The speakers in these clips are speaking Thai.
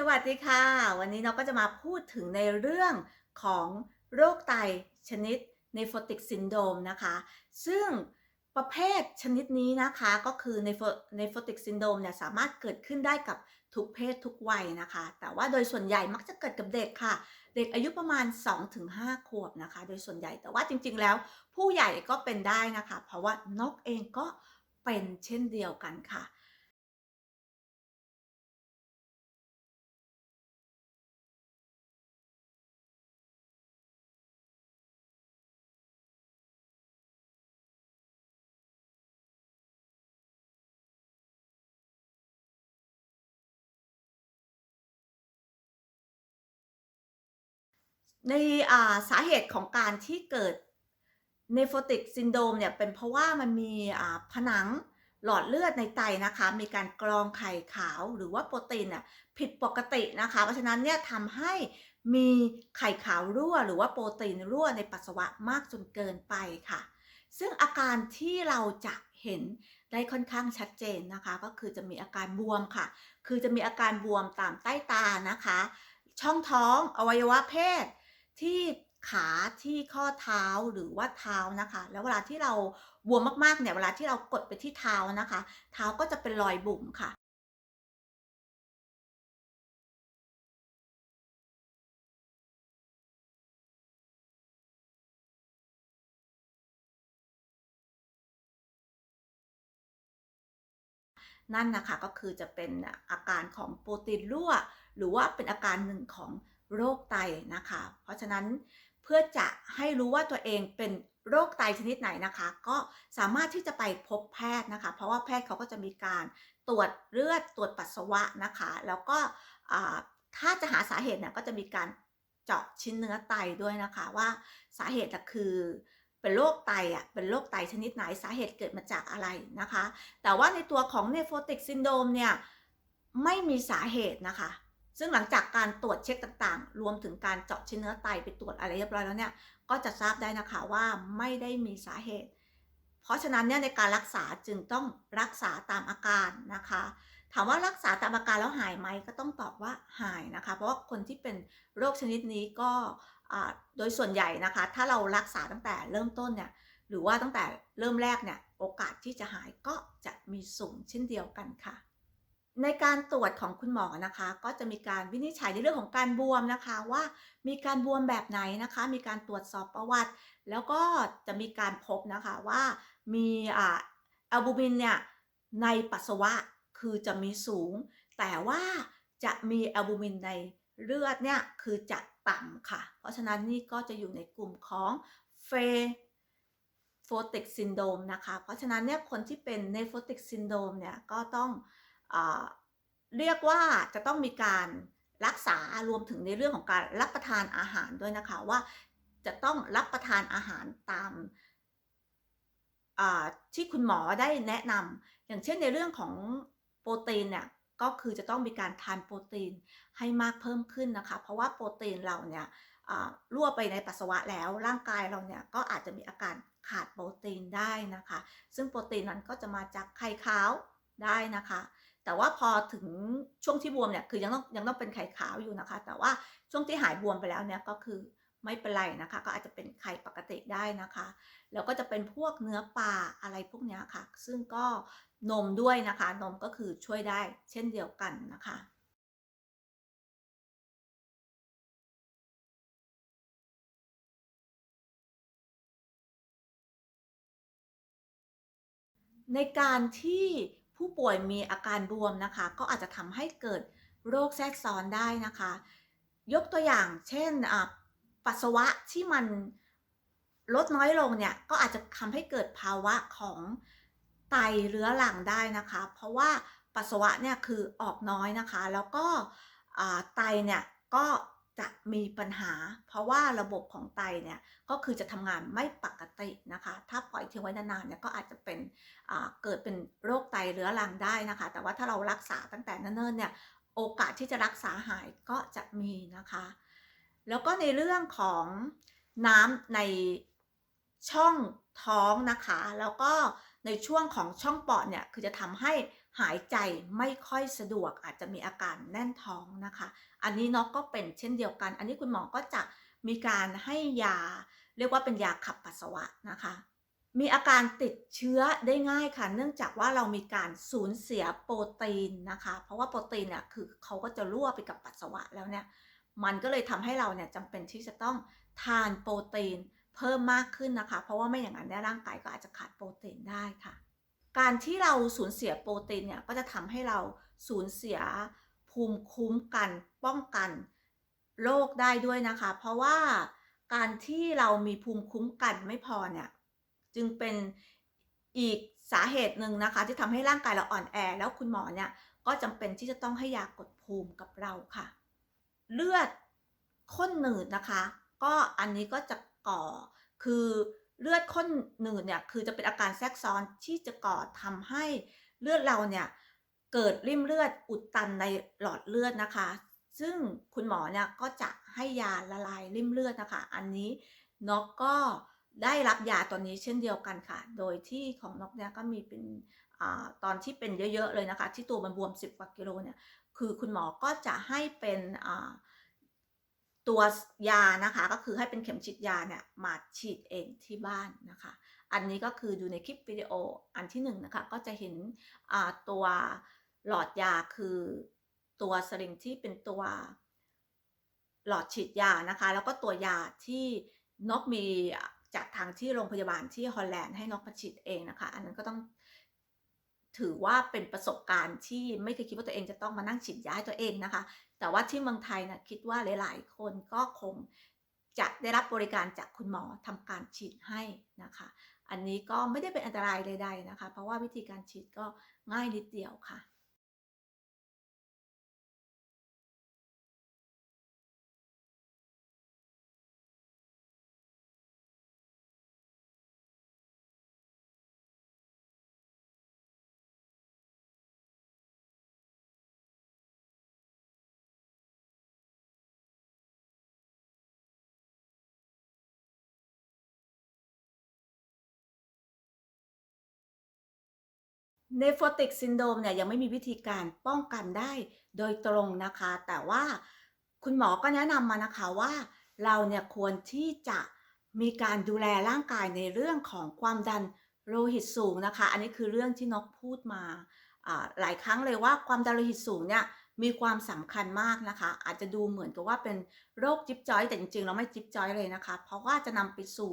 สวัสดีค่ะ วันนี้เราก็จะมาพูดถึงในเรื่องของโรคไตชนิด nephrotic syndrome นะคะ ซึ่งประเภทชนิดนี้นะคะก็คือ nephrotic syndrome เนี่ยสามารถเกิดขึ้นได้กับทุกเพศทุกวัยนะคะ แต่ว่าโดยส่วนใหญ่มักจะเกิดกับเด็กค่ะ เด็กอายุประมาณ 2-5 ขวบนะคะ โดยส่วนใหญ่แต่ว่าจริงๆแล้วผู้ใหญ่ก็เป็นได้นะคะ เพราะว่านกเองก็เป็นเช่นเดียวกันค่ะ ในาสาเหตุของการที่เกิด nephrotic syndrome เนี่ยเป็นเพราะว่ามันมีผนังหลอดเลือดในไตนะคะ มีการกรองไข่ขาวหรือว่าโปรตีนน่ะผิดปกตินะคะ เพราะฉะนั้นเนี่ยทำให้มีไข่ขาวรั่ว หรือว่าโปรตีนรั่วในปัสสาวะมากจนเกินไปค่ะ ซึ่งอาการที่เราจะเห็นได้ค่อนข้างชัดเจนนะคะ ก็คือจะมีอาการบวมค่ะ คือจะมีอาการบวมตามใต้ตานะคะ ช่องท้องอวัยวะเพศ ที่ขาที่ข้อเท้าหรือว่าเท้านะคะ แล้วเวลาที่เราบวมมากๆเนี่ยเวลาที่เรากดไปที่เท้านะคะ เท้าก็จะเป็นรอยบุ๋มค่ะนั่นนะคะก็คือจะเป็นอาการของโปรตีนรั่ว หรือว่าเป็นอาการหนึ่งของ โรคไตนะคะ เพราะฉะนั้นเพื่อจะให้รู้ว่าตัวเองเป็นโรคไตชนิดไหนนะคะ ก็สามารถที่จะไปพบแพทย์นะคะ เพราะว่าแพทย์เขาก็จะมีการตรวจเลือดตรวจปัสสาวะนะคะ แล้วก็ถ้าจะหาสาเหตุเนี่ยก็จะมีการเจาะชิ้นเนื้อไตด้วยนะคะว่าสาเหตุคือเป็นโรคไตอะเป็นโรคไตชนิดไหนสาเหตุเกิดมาจากอะไรนะคะ แต่ว่าในตัวของ nephrotic syndrome เนี่ยไม่มีสาเหตุนะคะ ซึ่งหลังจากการตรวจเช็คต่างๆ รวมถึงการเจาะชิ้นเนื้อไตไปตรวจอะไรเรียบร้อยแล้วเนี่ย ก็จะทราบได้นะคะว่าไม่ได้มีสาเหตุ เพราะฉะนั้นเนี่ยในการรักษาจึงต้องรักษาตามอาการนะคะ ถามว่ารักษาตามอาการแล้วหายไหมก็ต้องตอบว่าหายนะคะ เพราะว่าคนที่เป็นโรคชนิดนี้ก็โดยส่วนใหญ่นะคะ ถ้าเรารักษาตั้งแต่เริ่มต้นเนี่ยหรือว่าตั้งแต่เริ่มแรกเนี่ยโอกาสที่จะหายก็จะมีสูงเช่นเดียวกันค่ะ ในการตรวจของคุณหมอนะคะ ก็จะมีการวินิจฉัยในเรื่องของการบวมนะคะ ว่ามีการบวมแบบไหนนะคะ มีการตรวจสอบประวัติ แล้วก็จะมีการพบนะคะว่ามีอ่าแอลบูมินเนี่ยในปัสสาวะคือจะมีสูง แต่ว่าจะมีแอลบูมินในเลือดเนี่ยคือจะต่ำค่ะ เพราะฉะนั้นนี่ก็จะอยู่ในกลุ่มของเฟโฟติกซินโดมนะคะ เพราะฉะนั้นเนี่ยคนที่เป็นเนโฟติกซินโดมเนี่ยก็ต้อง เรียกว่าจะต้องมีการรักษารวมถึงในเรื่องของการรับประทานอาหารด้วยนะคะว่าจะต้องรับประทานอาหารตามาที่คุณหมอได้แนะนำอย่างเช่นในเรื่องของโปรตีนเนี่ยก็คือจะต้องมีการทานโปรตีนให้มากเพิ่มขึ้นนะคะ เพราะว่าโปรตีนเราเนี่ยอ่ารั่วไปในปัสสาวะแล้วร่างกายเราเนี่ยก็อาจจะมีอาการขาดโปรตีนได้นะคะ ซึ่งโปรตีนนั้นก็จะมาจากไข่ขาวได้นะคะ แต่ว่าพอถึงช่วงที่บวมเนี่ยคือยังต้องยังต้องเป็นไข่ขาวอยู่นะคะ แต่ว่าช่วงที่หายบวมไปแล้วเนี่ยก็คือไม่เป็นไรนะคะ ก็อาจจะเป็นไข่ปกติได้นะคะแล้วก็จะเป็นพวกเนื้อปลาอะไรพวกนี้ค่ะ ซึ่งก็นมด้วยนะคะ นมก็คือช่วยได้เช่นเดียวกันนะคะในการที่ ผู้ป่วยมีอาการบวมนะคะ ก็อาจจะทำให้เกิดโรคแทรกซ้อนได้นะคะ ยกตัวอย่างเช่นปัสสาวะที่มันลดน้อยลงเนี่ยก็อาจจะทำให้เกิดภาวะของไตเรื้อรังได้นะคะ เพราะว่าปัสสาวะเนี่ยคือออกน้อยนะคะ แล้วก็ไตเนี่ยก็ จะมีปัญหา เพราะว่าระบบของไตเนี่ยก็คือจะทำงานไม่ปกตินะคะ ถ้าปล่อยทิ้งไว้นานๆเนี่ยก็อาจจะเป็นเกิดเป็นโรคไตเรื้อรังได้นะคะ แต่ว่าถ้าเรารักษาตั้งแต่เนิ่นๆเนี่ยโอกาสที่จะรักษาหายก็จะมีนะคะ แล้วก็ในเรื่องของน้ำในช่องท้องนะคะ แล้วก็ในช่วงของช่องปอดเนี่ยคือจะทำให้ หายใจไม่ค่อยสะดวกอาจจะมีอาการแน่นท้องนะคะ อันนี้เนาะก็เป็นเช่นเดียวกัน อันนี้คุณหมอก็จะมีการให้ยา เรียกว่าเป็นยาขับปัสสาวะนะคะ มีอาการติดเชื้อได้ง่ายค่ะ เนื่องจากว่าเรามีการสูญเสียโปรตีนนะคะ เพราะว่าโปรตีนเนี่ยคือเขาก็จะรั่วไปกับปัสสาวะแล้วเนี่ย มันก็เลยทำให้เราเนี่ยจำเป็นที่จะต้องทานโปรตีนเพิ่มมากขึ้นนะคะ เพราะว่าไม่อย่างนั้นเนี่ยร่างกายก็อาจจะขาดโปรตีนได้ค่ะ การที่เราสูญเสียโปรตีนเนี่ยก็จะทำให้เราสูญเสียภูมิคุ้มกันป้องกันโรคได้ด้วยนะคะ เพราะว่าการที่เรามีภูมิคุ้มกันไม่พอเนี่ยจึงเป็นอีกสาเหตุหนึ่งนะคะ ที่ทำให้ร่างกายเราอ่อนแอ แล้วคุณหมอเนี่ยก็จำเป็นที่จะต้องให้ยากดภูมิกับเราค่ะ เลือดข้นหนืดนะคะ ก็อันนี้ก็จะก่อคือ เลือดข้นหนืดเนี่ยคือจะเป็นอาการแทรกซ้อนที่จะก่อทำให้เลือดเราเนี่ยเกิดริ่มเลือดอุดตันในหลอดเลือดนะคะ ซึ่งคุณหมอเนี่ยก็จะให้ยาละลายริ่มเลือดนะคะ อันนี้นกก็ได้รับยาตัวนี้เช่นเดียวกันค่ะ โดยที่ของนกเนี่ยก็มีเป็นอตอนที่เป็นเยอะๆเลยนะคะ ที่ตัวมันบวม 10 กว่ากิโลเนี่ย คือคุณหมอก็จะให้เป็น ตัวยานะคะก็คือให้เป็นเข็มฉีดยาเนี่ยมาฉีดเองที่บ้านนะคะ อันนี้ก็คือดูในคลิปวิดีโออันที่หนึ่งนะคะก็จะเห็นตัวหลอดยาคือตัวสลิงที่เป็นตัวหลอดฉีดยานะคะ แล้วก็ตัวยาที่นกมีจากทางที่โรงพยาบาลที่ฮอลแลนด์ให้นกมาฉีดเองนะคะ อันนั้นก็ต้องถือว่าเป็นประสบการณ์ที่ไม่เคยคิดว่าตัวเองจะต้องมานั่งฉีดยาให้ตัวเองนะคะ แต่ว่าที่เมืองไทยนะคิดว่าหลาย ๆ คนก็คงจะได้รับบริการจากคุณหมอทำการฉีดให้นะคะ อันนี้ก็ไม่ได้เป็นอันตรายใด ๆนะคะ เพราะว่าวิธีการฉีดก็ง่ายนิดเดียวค่ะ เนฟติกซินโดมเนี่ยยังไม่มีวิธีการป้องกันได้โดยตรงนะคะ แต่ว่าคุณหมอก็แนะนำมานะคะว่าเราเนี่ยควรที่จะมีการดูแลร่างกายในเรื่องของความดันโลหิตสูงนะคะ อันนี้คือเรื่องที่นกพูดมาหลายครั้งเลยว่าความดันโลหิตสูงเนี่ยมีความสำคัญมากนะคะ อาจจะดูเหมือนกับว่าเป็นโรคจิ๊บจ้อยแต่จริงๆเราไม่จิ๊บจ้อยเลยนะคะ เพราะว่าจะนำไปสู่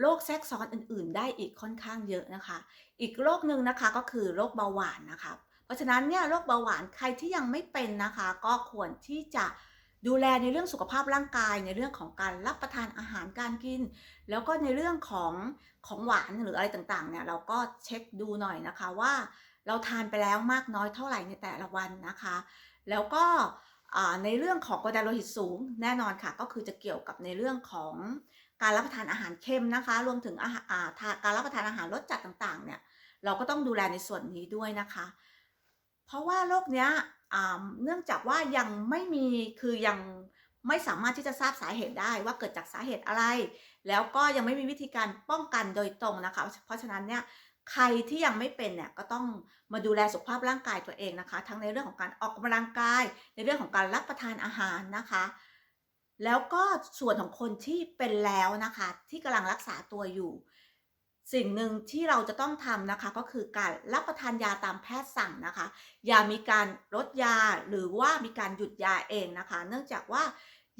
โรคแทรกซ้อนอื่น ๆ ได้อีกค่อนข้างเยอะนะคะ อีกโรคหนึ่งนะคะก็คือโรคเบาหวานนะคะ เพราะฉะนั้นเนี่ยโรคเบาหวานใครที่ยังไม่เป็นนะคะ ก็ควรที่จะดูแลในเรื่องสุขภาพร่างกายในเรื่องของการรับประทานอาหารการกิน แล้วก็ในเรื่องของของหวานหรืออะไรต่างๆเนี่ยเราก็เช็คดูหน่อยนะคะว่าเราทานไปแล้วมากน้อยเท่าไหร่ในแต่ละวันนะคะ แล้วก็ในเรื่องของความดันโลหิตสูงแน่นอนค่ะ ก็คือจะเกี่ยวกับในเรื่องของ การรับประทานอาหารเค็มนะคะ รวมถึงอาหารการรับประทานอาหารรสจัดต่างๆ เนี่ยเราก็ต้องดูแลในส่วนนี้ด้วยนะคะ เพราะว่าโรคเนี้ยเนื่องจากว่ายังไม่มีคือยังไม่สามารถที่จะทราบสาเหตุได้ว่าเกิดจากสาเหตุอะไร แล้วก็ยังไม่มีวิธีการป้องกันโดยตรงนะคะ เพราะฉะนั้นเนี่ยใครที่ยังไม่เป็นเนี่ยก็ต้องมาดูแลสุขภาพร่างกายตัวเองนะคะ ทั้งในเรื่องของการออกกำลังกาย ในเรื่องของการรับประทานอาหารนะคะ แล้วก็ส่วนของคนที่เป็นแล้วนะคะ ที่กำลังรักษาตัวอยู่ สิ่งหนึ่งที่เราจะต้องทำนะคะ ก็คือการรับประทานยาตามแพทย์สั่งนะคะ อย่ามีการลดยาหรือว่ามีการหยุดยาเองนะคะ เนื่องจากว่า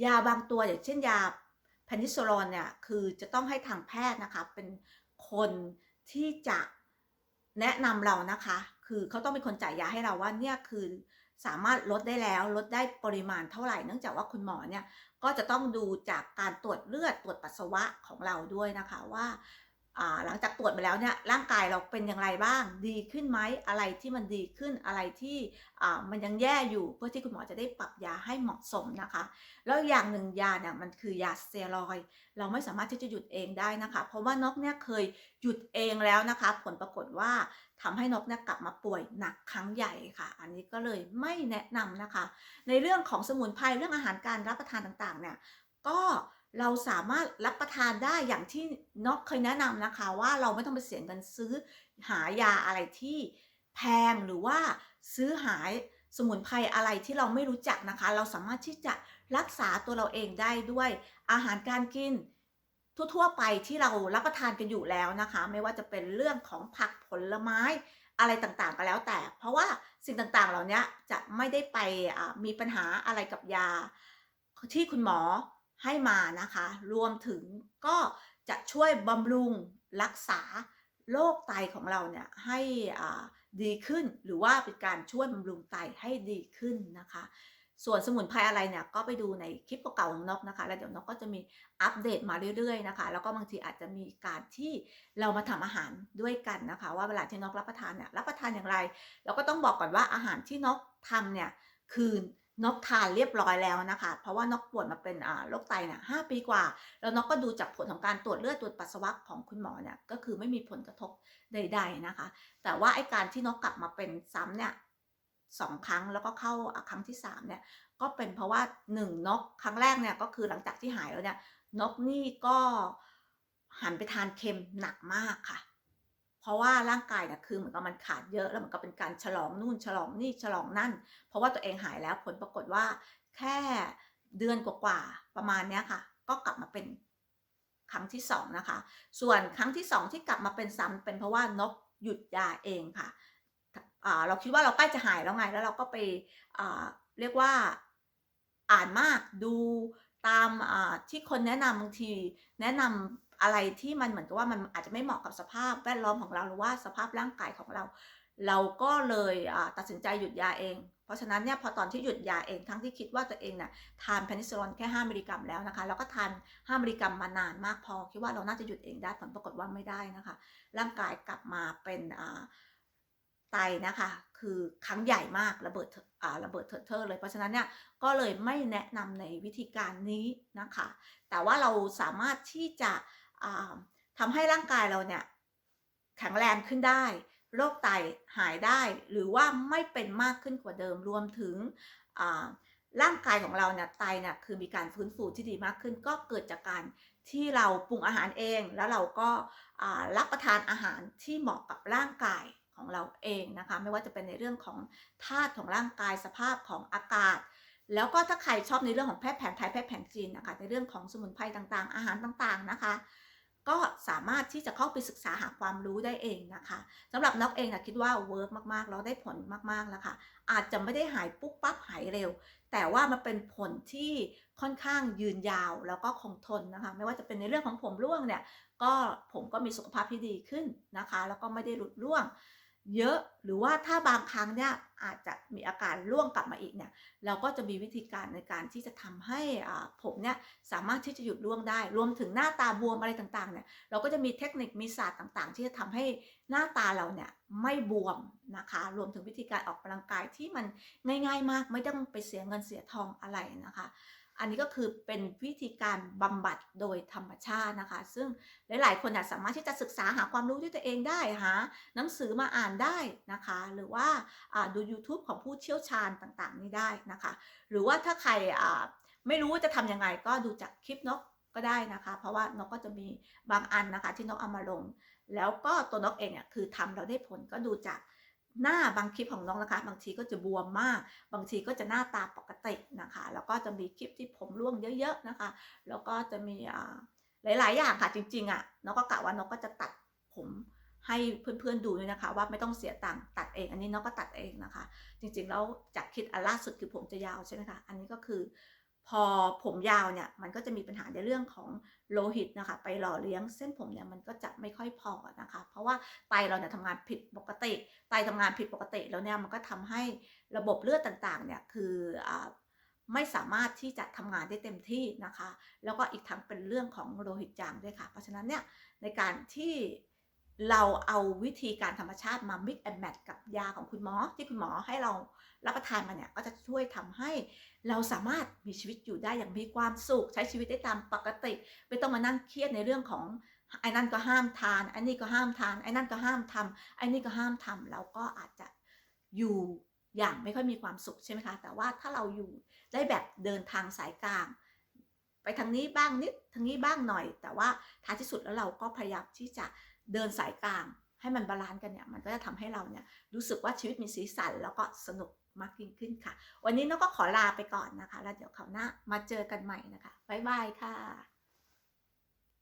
ยาบางตัวอย่างเช่นยาเพนิซิลลอนเนี่ยคือจะต้องให้ทางแพทย์นะคะ เป็นคนที่จะแนะนำเรานะคะ คือเขาต้องเป็นคนจ่ายยาให้เราว่าเนี่ยคือสามารถลดได้แล้วลดได้ปริมาณเท่าไหร่ เนื่องจากว่าคุณหมอเนี่ย ก็จะต้องดูจากการตรวจเลือดตรวจปัสสาวะของเราด้วยนะคะว่า หลังจากตรวจไปแล้วเนี่ยร่างกายเราเป็นอย่างไรบ้าง ดีขึ้นไหมอะไรที่มันดีขึ้นอะไรที่มันยังแย่อยู่เพื่อที่คุณหมอจะได้ปรับยาให้เหมาะสมนะคะ แล้วอย่างหนึ่งยาเนี่ยมันคือยาสเตียรอยเราไม่สามารถที่จะหยุดเองได้นะคะ เพราะว่านกเนี่ยเคยหยุดเองแล้วนะคะ ผลปรากฏว่าทำให้นกเนี่ยกลับมาป่วยหนักครั้งใหญ่ค่ะ อันนี้ก็เลยไม่แนะนำนะคะ ในเรื่องของสมุนไพรเรื่องอาหารการรับประทานต่างๆเนี่ยก็ เราสามารถรับประทานได้อย่างที่นอกเคยแนะนำนะคะ ว่าเราไม่ต้องไปเสียเงินซื้อหายาอะไรที่แพงหรือว่าซื้อหายสมุนไพรอะไรที่เราไม่รู้จักนะคะ เราสามารถที่จะรักษาตัวเราเองได้ด้วยอาหารการกินทั่วๆไปที่เรารับประทานกันอยู่แล้วนะคะ ไม่ว่าจะเป็นเรื่องของผักผลไม้อะไรต่างๆก็แล้วแต่ เพราะว่าสิ่งต่างๆเหล่านี้จะไม่ได้ไปมีปัญหาอะไรกับยาที่คุณหมอ ให้มานะคะ รวมถึงก็จะช่วยบำรุงรักษาโรคไตของเราเนี่ยให้ดีขึ้น หรือว่าเป็นการช่วยบำรุงไตให้ดีขึ้นนะคะ ส่วนสมุนไพรอะไรเนี่ยก็ไปดูในคลิปเก่าของนกนะคะ แล้วเดี๋ยวนกก็จะมีอัปเดตมาเรื่อยๆนะคะ แล้วก็บางทีอาจจะมีการที่เรามาทำอาหารด้วยกันนะคะ ว่าเวลาที่นกรับประทานเนี่ยรับประทานอย่างไร เราก็ต้องบอกก่อนว่าอาหารที่นกทำเนี่ยคือ นกทานเรียบร้อยแล้วนะคะ เพราะว่านกป่วยมาเป็นโรคไตเนี่ยห้าปีกว่า แล้วนกก็ดูจากผลของการตรวจเลือดตรวจปัสสาวะของคุณหมอเนี่ยก็คือไม่มีผลกระทบใด ๆนะคะ แต่ว่าไอ้การที่นกกลับมาเป็นซ้ำเนี่ยสองครั้งแล้วก็เข้าครั้งที่สามเนี่ยก็เป็นเพราะว่าหนึ่งนกครั้งแรกเนี่ยก็คือหลังจากที่หายแล้วเนี่ยนกนี่ก็หันไปทานเค็มหนักมากค่ะ เพราะว่าร่างกายเนี่ยคือเหมือนกับมันขาดเยอะแล้วเหมือนกับเป็นการฉลองนู่นฉลองนี่ฉลองนั่น เพราะว่าตัวเองหายแล้วผลปรากฏว่าแค่เดือนกว่าๆประมาณเนี้ยค่ะ ก็กลับมาเป็นครั้งที่สองนะคะ ส่วนครั้งที่สองที่กลับมาเป็นซ้ำเป็นเพราะว่านกหยุดยาเองค่ะเราคิดว่าเราใกล้จะหายแล้วไง แล้วเราก็ไปเรียกว่าอ่านมากดูตามที่คนแนะนำบางทีแนะนำ อะไรที่มันเหมือนกับว่ามันอาจจะไม่เหมาะกับสภาพแวดล้อมของเราหรือว่าสภาพร่างกายของเรา เราก็เลยตัดสินใจหยุดยาเอง เพราะฉะนั้นเนี่ยพอตอนที่หยุดยาเองทั้งที่คิดว่าตัวเองน่ะทานเพนิซิลลอนแค่ 5 มิลลิกรัมแล้วนะคะแล้วก็ทาน 5 มิลลิกรัมมานานมากพอ คิดว่าเราน่าจะหยุดเองได้ผลปรากฏว่าไม่ได้นะคะ ร่างกายกลับมาเป็นไตนะคะคือครั้งใหญ่มากระเบิดระเบิดเถิดเทอเลย เพราะฉะนั้นเนี่ยก็เลยไม่แนะนำในวิธีการนี้นะคะ แต่ว่าเราสามารถที่จะ ทำให้ร่างกายเราเนี่ยแข็งแรงขึ้นได้ โรคไตหายได้ หรือว่าไม่เป็นมากขึ้นกว่าเดิมรวมถึงร่างกายของเราเนี่ยไตเนี่ยคือมีการฟื้นฟูที่ดีมากขึ้น ก็เกิดจากการที่เราปรุงอาหารเอง แล้วเราก็รับประทานอาหารที่เหมาะกับร่างกายของเราเองนะคะ ไม่ว่าจะเป็นในเรื่องของธาตุของร่างกายสภาพของอากาศ แล้วก็ถ้าใครชอบในเรื่องของแพทย์แผนไทยแพทย์แผนจีนนะคะในเรื่องของสมุนไพรต่างๆ อาหารต่างๆนะคะ ก็สามารถที่จะเข้าไปศึกษาหาความรู้ได้เองนะคะสำหรับนกเองนะคิดว่าเวิร์กมากๆแล้วได้ผลมากๆแล้วค่ะ อาจจะไม่ได้หายปุ๊บปั๊บหายเร็ว แต่ว่ามันเป็นผลที่ค่อนข้างยืนยาวแล้วก็คงทนนะคะ ไม่ว่าจะเป็นในเรื่องของผมร่วงเนี่ย ก็ผมก็มีสุขภาพที่ดีขึ้นนะคะ แล้วก็ไม่ได้หลุดร่วง เยอะหรือว่าถ้าบางครั้งเนี่ยอาจจะมีอาการร่วงกลับมาอีกเนี่ยเราก็จะมีวิธีการในการที่จะทำให้ผมเนี่ยสามารถที่จะหยุดร่วงได้ รวมถึงหน้าตาบวมอะไรต่างๆเนี่ยเราก็จะมีเทคนิคมีศาสตร์ต่างๆ ที่จะทำให้หน้าตาเราเนี่ยไม่บวมนะคะ รวมถึงวิธีการออกกำลังกายที่มันง่าย ๆ มาก ไม่ต้องไปเสียเงินเสียทองอะไรนะคะ อันนี้ก็คือเป็นวิธีการบำบัดโดยธรรมชาตินะคะ ซึ่งหลาย ๆ คนสามารถที่จะศึกษาหาความรู้ด้วยตัวเองได้หาหนังสือมาอ่านได้นะคะ หรือว่าดู YouTube ของผู้เชี่ยวชาญต่างๆ นี่ได้นะคะ หรือว่าถ้าใครไม่รู้จะทำยังไงก็ดูจากคลิปนกก็ได้นะคะ เพราะว่านกก็จะมีบางอันนะคะที่นกเอามาลง แล้วก็ตัวนกเองเนี่ยคือทำเราได้ผลก็ดูจาก หน้าบางคลิปของน้องนะคะ บางทีก็จะบวมมาก บางทีก็จะหน้าตาปกตินะคะ แล้วก็จะมีคลิปที่ผมร่วงเยอะ ๆนะคะ แล้วก็จะมีหลายๆ อย่างค่ะจริงๆอะน้องก็กะว่าน้องก็จะตัดผมให้เพื่อนๆดูด้วยนะคะ ว่าไม่ต้องเสียตังค์ตัดเอง อันนี้น้องก็ตัดเองนะคะ จริงๆแล้วจากคิดอันล่าสุดคือผมจะยาวใช่ไหมคะอันนี้ก็คือ พอผมยาวเนี่ยมันก็จะมีปัญหาในเรื่องของโลหิตนะคะ ไปหล่อเลี้ยงเส้นผมเนี่ยมันก็จะไม่ค่อยพอนะคะ เพราะว่าไตเราเนี่ยทำงานผิดปกติ ไตทำงานผิดปกติแล้วเนี่ยมันก็ทำให้ระบบเลือดต่างๆเนี่ยคืออไม่สามารถที่จะทำงานได้เต็มที่นะคะ แล้วก็อีกทั้งเป็นเรื่องของโลหิตจางด้วยค่ะ เพราะฉะนั้นเนี่ยในการที่ เราเอาวิธีการธรรมชาติมา mix and match กับยาของคุณหมอ ที่คุณหมอให้เรารับประทานมาเนี่ยก็จะช่วยทำให้เราสามารถมีชีวิตอยู่ได้อย่างมีความสุข ใช้ชีวิตได้ตามปกติ ไม่ต้องมานั่งเครียดในเรื่องของไอ้นั่นก็ห้ามทานไอ้นี่ก็ห้ามทานไอ้นั่นก็ห้ามทำไอ้นี่ก็ห้ามทำเราก็อาจจะอยู่อย่างไม่ค่อยมีความสุขใช่ไหมคะ แต่ว่าถ้าเราอยู่ได้แบบเดินทางสายกลาง ไปทางนี้บ้างนิดทางนี้บ้างหน่อย แต่ว่าท้ายที่สุดแล้วเราก็พยายามที่จะ เดินสายกลางให้มันบาลานซ์กันเนี่ยมันก็จะทำให้เราเนี่ยรู้สึกว่าชีวิตมีสีสันแล้วก็สนุกมากยิ่งขึ้นค่ะ วันนี้นก็ขอลาไปก่อนนะคะ แล้วเดี๋ยวคราวหน้ามาเจอกันใหม่นะคะบ๊ายบายค่ะ